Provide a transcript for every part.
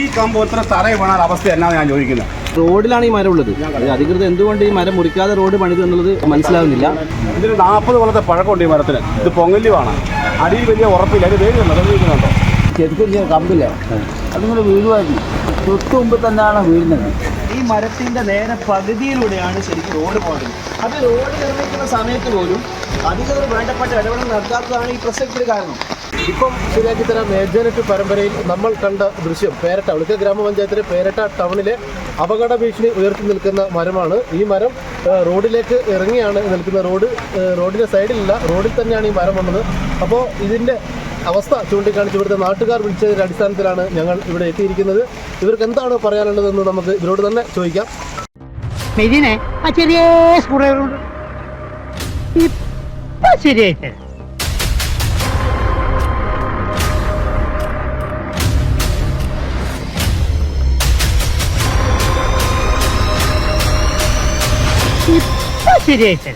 ഈ കമ്പ് ഇത്ര തറയിൽ വീണാൽ അവസ്ഥ എന്നാണ് ഞാൻ ചോദിക്കുന്നത്. റോഡിലാണ് ഈ മരം ഉള്ളത്. അധികൃതർ എന്തുകൊണ്ട് ഈ മരം മുറിക്കാതെ റോഡ് പണിത് എന്നുള്ളത് മനസ്സിലാവുന്നില്ല. ഇതിന് നാൽപ്പത് കൊല്ലത്തെ പഴക്കമുണ്ട് ഈ മരത്തിന്. ഇത് പൊങ്ങല്ലിവാണ് അടിയിൽ വലിയ ഉറപ്പില്ല. അതിന് വേഗം ശരിക്കും ഞാൻ കമ്പില്ല? അതിങ്ങനെ വീഴുമായിരുന്നു. തൊട്ട് മുമ്പ് തന്നെയാണ് വീഴുന്നത്. ഈ മരത്തിന്റെ നേരെ പകുതിയിലൂടെയാണ് ശരിക്കും റോഡ് പോകുന്നത്. അത് റോഡ് നിർമ്മിക്കുന്ന സമയത്ത് പോലും അധികൃതർ വേണ്ടപ്പെട്ട ഇടപെടൽ നടത്താത്തതാണ് ഈ പ്രസക്തിയുടെ കാരണം. ഇപ്പം ശരിയാക്കി തരാം മേജനറ്റ് പരമ്പരയിൽ നമ്മൾ കണ്ട ദൃശ്യം പേരട്ട ഉളിക്ക ഗ്രാമപഞ്ചായത്തിലെ പേരട്ട ടൗണിലെ അപകട ഭീഷണി ഉയർത്തി നിൽക്കുന്ന മരമാണ്. ഈ മരം റോഡിലേക്ക് ഇറങ്ങിയാണ് നിൽക്കുന്ന റോഡ് റോഡിന്റെ സൈഡിലില്ല റോഡിൽ തന്നെയാണ് ഈ മരം വന്നത് അപ്പോൾ ഇതിന്റെ അവസ്ഥ ചൂണ്ടിക്കാണിച്ച് ഇവിടുത്തെ നാട്ടുകാർ വിളിച്ചതിന്റെ അടിസ്ഥാനത്തിലാണ് ഞങ്ങൾ ഇവിടെ എത്തിയിരിക്കുന്നത്. ഇവർക്ക് എന്താണ് പറയാനുള്ളതെന്ന് നമുക്ക് ഇവരോട് തന്നെ ചോദിക്കാം. മെതിനെ ആ ചെറിയ ശരിയായിട്ട് ഇപ്പൊ ശരിയായിട്ട്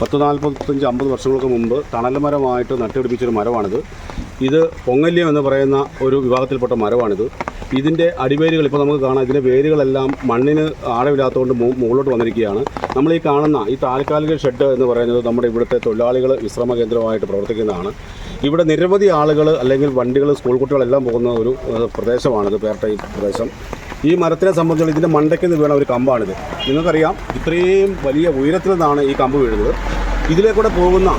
പത്ത് നാൽപ്പത്തഞ്ച് അമ്പത് വർഷങ്ങൾക്ക് മുമ്പ് തണൽ മരമായിട്ട് നട്ടുപിടിപ്പിച്ചൊരു മരമാണിത്. ഇത് പൊങ്ങല്യം എന്ന് പറയുന്ന ഒരു വിഭാഗത്തിൽപ്പെട്ട മരമാണിത്. ഇതിന്റെ അടിവേരുകൾ ഇപ്പോൾ നമുക്ക് കാണാം. ഇതിന്റെ വേരുകളെല്ലാം മണ്ണിന് ആഴമില്ലാത്തതുകൊണ്ട് മുകളിലോട്ട് വന്നിരിക്കുകയാണ്. നമ്മൾ ഈ കാണുന്ന ഈ താൽക്കാലിക ഷെഡ് എന്ന് പറയുന്നത് നമ്മുടെ ഇവിടുത്തെ തൊഴിലാളികൾ വിശ്രമ കേന്ദ്രമായിട്ട് പ്രവർത്തിക്കുന്നതാണ്. ഇവിടെ നിരവധി ആളുകൾ അല്ലെങ്കിൽ വണ്ടികൾ സ്കൂൾ കുട്ടികളെല്ലാം പോകുന്ന ഒരു പ്രദേശമാണിത് പേർട്ട ഈ പ്രദേശം. ഈ മരത്തിനെ സംബന്ധിച്ചുള്ള ഇതിന്റെ മണ്ടയ്ക്ക് നിന്ന് വീണ ഒരു കമ്പാണിത്. നിങ്ങൾക്കറിയാം ഇത്രയും വലിയ ഉയരത്തിൽ നിന്നാണ് ഈ കമ്പ് വീഴുന്നത്. ഇതിലേക്കൂടെ പോകുന്ന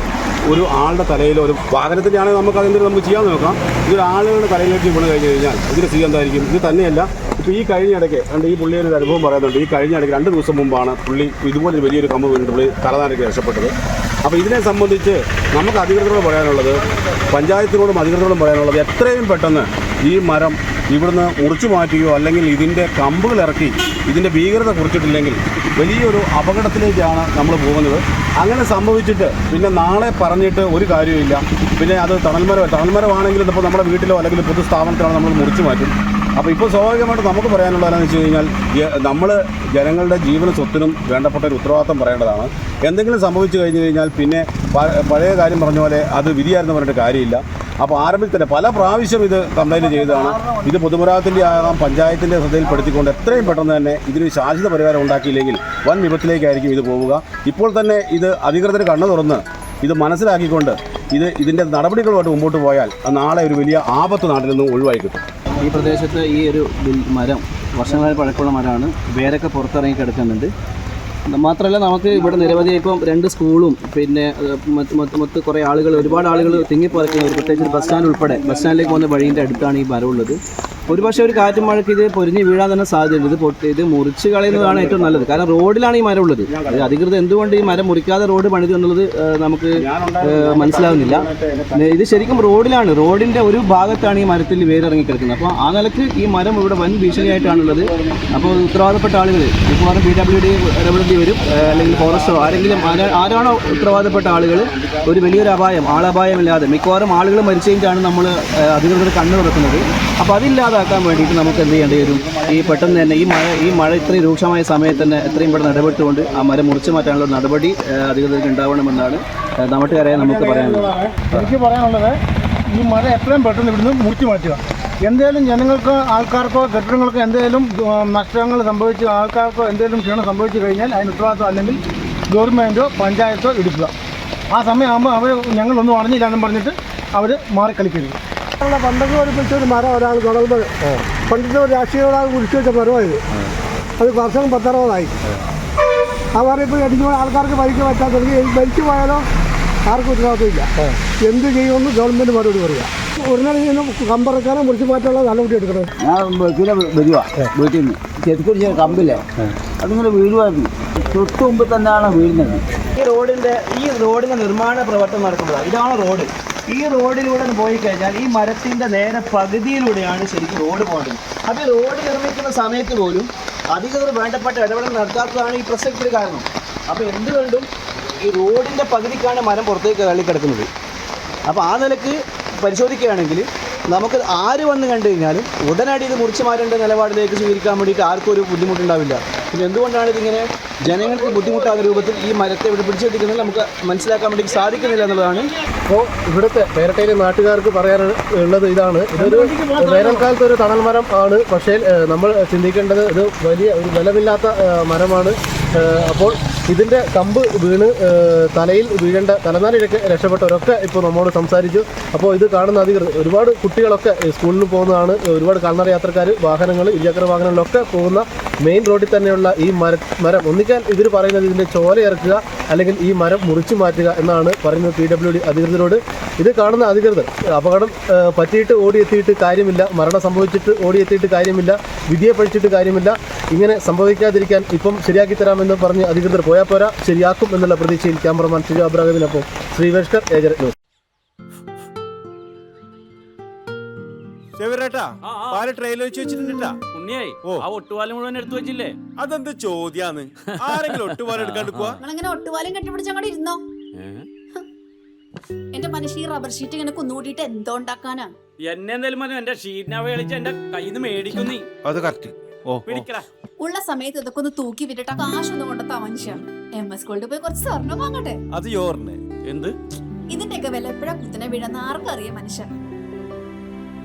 ഒരു ആളുടെ തലയിൽ ഒരു വാഹനത്തിന്റെ ആണെങ്കിൽ നമുക്ക് അതിന്റെ നമുക്ക് ചെയ്യാൻ നോക്കാം. ഇതൊരു ആളുകളുടെ തലയിലേക്ക് വീണ് കഴിഞ്ഞ് കഴിഞ്ഞാൽ ഇതിന്റെ സ്ഥിതി എന്തായിരിക്കും? ഇത് തന്നെയല്ല ഇപ്പോൾ ഈ കഴിഞ്ഞ ഇടയ്ക്ക് രണ്ട് ഈ പുള്ളിയുടെ ഒരു അനുഭവം പറയുന്നുണ്ട് ഈ കഴിഞ്ഞ ഇടയ്ക്ക് രണ്ട് ദിവസം മുമ്പാണ് പുള്ളി ഇതുപോലൊരു വലിയൊരു കമ്പ് വീണിട്ട് പുള്ളി തലനാരയ്ക്ക് രക്ഷപ്പെട്ടത്. അപ്പോൾ ഇതിനെ സംബന്ധിച്ച് നമുക്ക് അധികൃതരോട് പറയാനുള്ളത് പഞ്ചായത്തിനോടും അധികൃതരോടും പറയാനുള്ളത് എത്രയും പെട്ടെന്ന് ഈ മരം ഇവിടുന്ന് മുറിച്ചു മാറ്റുകയോ അല്ലെങ്കിൽ ഇതിന്റെ കമ്പുകൾ ഇറക്കി ഇതിന്റെ ഭീകരത കുറിച്ചിട്ടില്ലെങ്കിൽ വലിയൊരു അപകടത്തിലേക്കാണ് നമ്മൾ പോകുന്നത്. അങ്ങനെ സംഭവിച്ചിട്ട് പിന്നെ നാളെ പറഞ്ഞിട്ട് ഒരു കാര്യമില്ല പിന്നെ അത് തണൽമരം തണൽമരമാണെങ്കിലും ഇപ്പോൾ നമ്മുടെ വീട്ടിലോ അല്ലെങ്കിൽ പൊതുസ്ഥാപനത്തിലോ നമ്മൾ മുറിച്ചു മാറ്റും. അപ്പോൾ ഇപ്പോൾ സ്വാഭാവികമായിട്ട് നമുക്ക് പറയാനുള്ള എന്താണെന്ന് വെച്ച് കഴിഞ്ഞാൽ നമ്മൾ ജനങ്ങളുടെ ജീവന സ്വത്തിനും വേണ്ടപ്പെട്ട ഒരു ഉത്തരവാദിത്തം പറയേണ്ടതാണ്. എന്തെങ്കിലും സംഭവിച്ചു കഴിഞ്ഞു കഴിഞ്ഞാൽ പിന്നെ പഴയ കാര്യം പറഞ്ഞ പോലെ അത് വിധിയായിരുന്നു പറഞ്ഞിട്ട് കാര്യമില്ല. അപ്പോൾ ആരംഭിച്ച് തന്നെ പല പ്രാവശ്യം ഇത് കംപ്ലൈന്റ് ചെയ്തതാണ്. ഇത് പൊതുമരാമത്തിന്റെ ആകാം പഞ്ചായത്തിന്റെ ശ്രദ്ധയിൽപ്പെടുത്തിക്കൊണ്ട് എത്രയും പെട്ടെന്ന് തന്നെ ഇതിന് ശാശ്വത പരിഹാരം ഉണ്ടാക്കിയില്ലെങ്കിൽ വൻ വിപത്തിലേക്കായിരിക്കും ഇത് പോവുക. ഇപ്പോൾ തന്നെ ഇത് അധികൃതർ കണ്ണു തുറന്ന് ഇത് മനസ്സിലാക്കിക്കൊണ്ട് ഇത് ഇതിന്റെ നടപടികളുമായിട്ട് മുമ്പോട്ട് പോയാൽ നാളെ ഒരു വലിയ ആപത്ത് നാട്ടിൽ നിന്ന് ഒഴിവായി കിട്ടും. ഈ പ്രദേശത്ത് ഈ ഒരു മരം വർഷങ്ങളായി പഴക്കമുള്ള മരമാണ്. വേരൊക്കെ പുറത്തിറങ്ങി കിടക്കുന്നുണ്ട്. മാത്രമല്ല നമുക്ക് ഇവിടെ നിരവധി ഇപ്പം രണ്ട് സ്കൂളും പിന്നെ മൊത്ത മറ്റ് കുറേ ആളുകൾ ഒരുപാട് ആളുകൾ തിങ്ങിപ്പറക്കുന്ന ഒരു പ്രത്യേകിച്ച് ബസ് സ്റ്റാൻഡ് ഉൾപ്പെടെ ബസ് സ്റ്റാൻഡിലേക്ക് പോകുന്ന വഴീന്റെ അടുത്താണ് ഈ മരമുള്ളത്. ഒരുപക്ഷെ ഒരു കാറ്റും മഴയ്ക്ക് ഇത് പൊരിഞ്ഞ് വീഴാൻ തന്നെ സാധ്യതയുണ്ട്. ഇത് പൊട്ടി ഇത് മുറിച്ച് കളയുന്നതാണ് ഏറ്റവും നല്ലത്. കാരണം റോഡിലാണ് ഈ മരം ഉള്ളത് അധികൃതർ എന്തുകൊണ്ട് ഈ മരം മുറിക്കാതെ റോഡ് പണിതു എന്നുള്ളത് നമുക്ക് മനസ്സിലാവുന്നില്ല. ഇത് ശരിക്കും റോഡിലാണ്. റോഡിന്റെ ഒരു ഭാഗത്താണ് ഈ മരത്തിൽ വേരിറങ്ങി കിടക്കുന്നത്. അപ്പോൾ ആ നിലയ്ക്ക് ഈ മരം ഇവിടെ വൻ ഭീഷണിയായിട്ടാണുള്ളത്. അപ്പോൾ ഉത്തരവാദപ്പെട്ട ആളുകൾ മിക്കവാറും പി ഡബ്ല്യു ഡി ഇടപെടേണ്ടി വരും. അല്ലെങ്കിൽ ഫോറസ്റ്റോ ആരെങ്കിലും ആരാണോ ഉത്തരവാദപ്പെട്ട ആളുകൾ ഒരു വലിയൊരു അപായം ആളപായമില്ലാതെ. മിക്കവാറും ആളുകൾ മരിച്ചു കഴിഞ്ഞാണ് നമ്മൾ അധികൃതർ കണ്ണു തുറക്കുന്നത്. അപ്പോൾ അതില്ലാതാക്കാൻ വേണ്ടിയിട്ട് നമുക്ക് എന്ത് ചെയ്യേണ്ടി വരും? ഈ പെട്ടെന്ന് തന്നെ ഈ മഴ ഈ മഴ ഇത്രയും രൂക്ഷമായ സമയത്ത് തന്നെ എത്രയും പെട്ടെന്ന് ഇടപെട്ടുകൊണ്ട് ആ മരം മുറിച്ചു മാറ്റാനുള്ള നടപടി അധികൃതർക്ക് ഉണ്ടാവണമെന്നാണ് നാട്ടുകാരായ നാട്ടുകാരെ നമുക്ക് പറയാനുള്ളത്. എനിക്ക് പറയാനുള്ളത് ഈ മഴ എത്രയും പെട്ടെന്ന് ഇവിടുന്ന് മുറിച്ചു മാറ്റുക. എന്തെങ്കിലും ജനങ്ങൾക്ക് ആൾക്കാർക്കോ കെട്ടിടങ്ങൾക്കോ എന്തെങ്കിലും നഷ്ടങ്ങൾ സംഭവിച്ചു ആൾക്കാർക്കോ എന്തെങ്കിലും ക്ഷീണം സംഭവിച്ചു കഴിഞ്ഞാൽ അതിന് ഉത്തരവാദിത്വം അല്ലെങ്കിൽ ഗവൺമെന്റോ പഞ്ചായത്തോ എടുക്കുക. ആ സമയമാകുമ്പോൾ അവർ ഞങ്ങളൊന്നും അറിഞ്ഞില്ലാന്നും പറഞ്ഞിട്ട് അവർ മാറിക്കളിക്കരുത്. പണ്ടൊക്കെ പഠിപ്പിച്ച ഒരു മരം ഒരാൾ തുടർന്ന് പണ്ടത്തെ ഒരു രാഷ്ട്രീയ ഒരാൾ കുടിച്ചു വെച്ച മരമായത്. അത് വർഷം പത്തറുപതായി. ആ. മരം ഇപ്പോൾ അടിക്കുമ്പോൾ ആൾക്കാർക്ക് മരിക്കാൻ പറ്റാത്തവർക്ക് മരിച്ചു പോയാലോ ആർക്കും ഉത്തരവാദിത്തമില്ല. എന്ത് ചെയ്യുമെന്ന് ഗവൺമെന്റ് മറുപടി പറയുക ഉടനെ നിന്ന് കമ്പറക്കാനെ മുറിച്ച് മാറ്റാനുള്ള നടപടി എടുക്കണം. ഞാൻ വെളുപ്പിനെ വരിക വീട്ടിൽ നിന്ന് ചെത്തിക്കുടിച്ച കമ്പില്ലേ? കമ്പില്ല അതിങ്ങനെ വീഴുമായിരുന്നു തൊട്ട് മുമ്പ് തന്നെയാണ് വീഴുന്നത്. ഈ റോഡിന്റെ ഈ റോഡിന്റെ നിർമ്മാണ പ്രവർത്തനം നടക്കുന്നത് ഇതാണ് റോഡ്. ഈ റോഡിലൂടെ പോയി കഴിഞ്ഞാൽ ഈ മരത്തിന്റെ നേരെ പകുതിയിലൂടെയാണ് ശരിക്കും റോഡ് പോകേണ്ടത് അത് റോഡ് നിർമ്മിക്കുന്ന സമയത്ത് പോലും അധികൃതർ വേണ്ടപ്പെട്ട ഇടപെടൽ നടത്താത്തതാണ് ഈ പ്രസക്തിയുടെ കാരണം. അപ്പോൾ എന്തുകൊണ്ടും ഈ റോഡിന്റെ പകുതിക്കാണ് മരം പുറത്തേക്ക് തള്ളിക്കിടക്കുന്നത്. അപ്പോൾ ആ നിലയ്ക്ക് പരിശോധിക്കുകയാണെങ്കിൽ നമുക്ക് ആര് വന്ന് കണ്ടു കഴിഞ്ഞാലും ഉടനടി ഇത് മുറിച്ചു മാറേണ്ട നിലപാടിലേക്ക് സ്വീകരിക്കാൻ വേണ്ടിയിട്ട് ആർക്കും ഒരു ബുദ്ധിമുട്ടുണ്ടാവില്ല. പിന്നെ എന്തുകൊണ്ടാണ് ഇതിങ്ങനെ ജനങ്ങൾക്ക് ബുദ്ധിമുട്ടാകുന്ന രൂപത്തിൽ ഈ മരത്തെ ഇവിടെ പിടിച്ചെടുക്കുന്നത് നമുക്ക് മനസ്സിലാക്കാൻ വേണ്ടി സാധിക്കുന്നില്ല എന്നുള്ളതാണ്. അപ്പോൾ ഇവിടുത്തെ പേരട്ടയിലെ നാട്ടുകാർക്ക് പറയാനുള്ളത് ഇതാണ്. ഇതൊരു വേനൽക്കാലത്ത് ഒരു തണൽ മരം ആണ്. പക്ഷേ നമ്മൾ ചിന്തിക്കേണ്ടത് ഇത് വലിയ ഒരു ബലമില്ലാത്ത മരമാണ്. അപ്പോൾ ഇതിന്റെ കമ്പ് വീണ് തലയിൽ വീഴേണ്ട തലനാരിഴക്ക് രക്ഷപ്പെട്ടവരൊക്കെ ഇപ്പോൾ നമ്മോട് സംസാരിച്ചു. അപ്പോൾ ഇത് കാണുന്ന അധികൃതർ ഒരുപാട് കുട്ടികളൊക്കെ സ്കൂളിൽ പോകുന്നതാണ്. ഒരുപാട് കാൽനട യാത്രക്കാർ വാഹനങ്ങൾ ഇരുചക്ര വാഹനങ്ങളിലൊക്കെ പോകുന്ന മെയിൻ റോഡിൽ തന്നെയുള്ള ഈ മര മരം. ഒന്നിക്കാൻ ഇവർ പറയുന്നത് ഇതിന്റെ ചോല ഇറക്കുക അല്ലെങ്കിൽ ഈ മരം മുറിച്ചു മാറ്റുക എന്നാണ് പറയുന്നത് പി ഡബ്ല്യു ഡി അധികൃതരോട്. ഇത് കാണുന്ന അധികൃതർ അപകടം പറ്റിയിട്ട് ഓടിയെത്തിയിട്ട് കാര്യമില്ല മരണം സംഭവിച്ചിട്ട് ഓടിയെത്തിയിട്ട് കാര്യമില്ല വിധിയെ പഠിച്ചിട്ട് കാര്യമില്ല. ഇങ്ങനെ സംഭവിക്കാതിരിക്കാൻ ഇപ്പം ശരിയാക്കി തരാമെന്ന് പറഞ്ഞ് അധികൃതർ പോയാൽ പോരാ ശരിയാക്കും എന്നുള്ള പ്രതീക്ഷയിൽ ക്യാമറമാൻ ശ്രീ അബ്രാഹിമിനൊപ്പം ശ്രീവേഷ്കർ ഏജന്റ് ചെവിരേട്ടാ പാൽ ട്രെയിലർ വെച്ച് വെച്ചിട്ടുണ്ടാ ഉണ്ണിയായി ആ ഒട്ടുപാലം മുഴുവൻ എടുത്തു വെച്ചില്ലേ? അതെന്ത് ചോദ്യാന്ന്? ആരെങ്കിലും ഒട്ടുപാലം എടുക്കാണ്ടിക്കുവാ നിങ്ങളിങ്ങനെ ഒട്ടുപാലം കെട്ടിപ്പിടിച്ച് അങ്ങോട്ട് ഇരുന്നോ? എന്റെ മനുഷ്യ ഈ റബ്ബർ ഷീറ്റ് ഇങ്ങനെ കുന്നുകൂട്ടിയിട്ട് എന്തോ ഉണ്ടാക്കാനാ? എന്നെ എന്തായാലും മതി എന്റെ ഷീറ്റിനാവ കളിച്ച് എന്റെ കയ്യിൽ നിന്ന് മേടിക്കും നീ. അത് കറക്റ്റ് പിടിക്കടാ ഉള്ള സമയത്ത് ഇതൊക്കെ ഒന്ന് തൂക്കി വിട്ടിട്ട് കാശൊന്നും കൊണ്ടെത്താ മനുഷ്യ എം എസ് സ്കൂളിൽ പോയി കുറച്ച് സ്വർണം വാങ്ങട്ടെ? അത് യോറിന്. എന്ത്? ഇതിന്റെയൊക്കെ വില എപ്പോഴാ കുത്തിനെ വീഴുന്ന ആർക്കും അറിയാം മനുഷ്യ.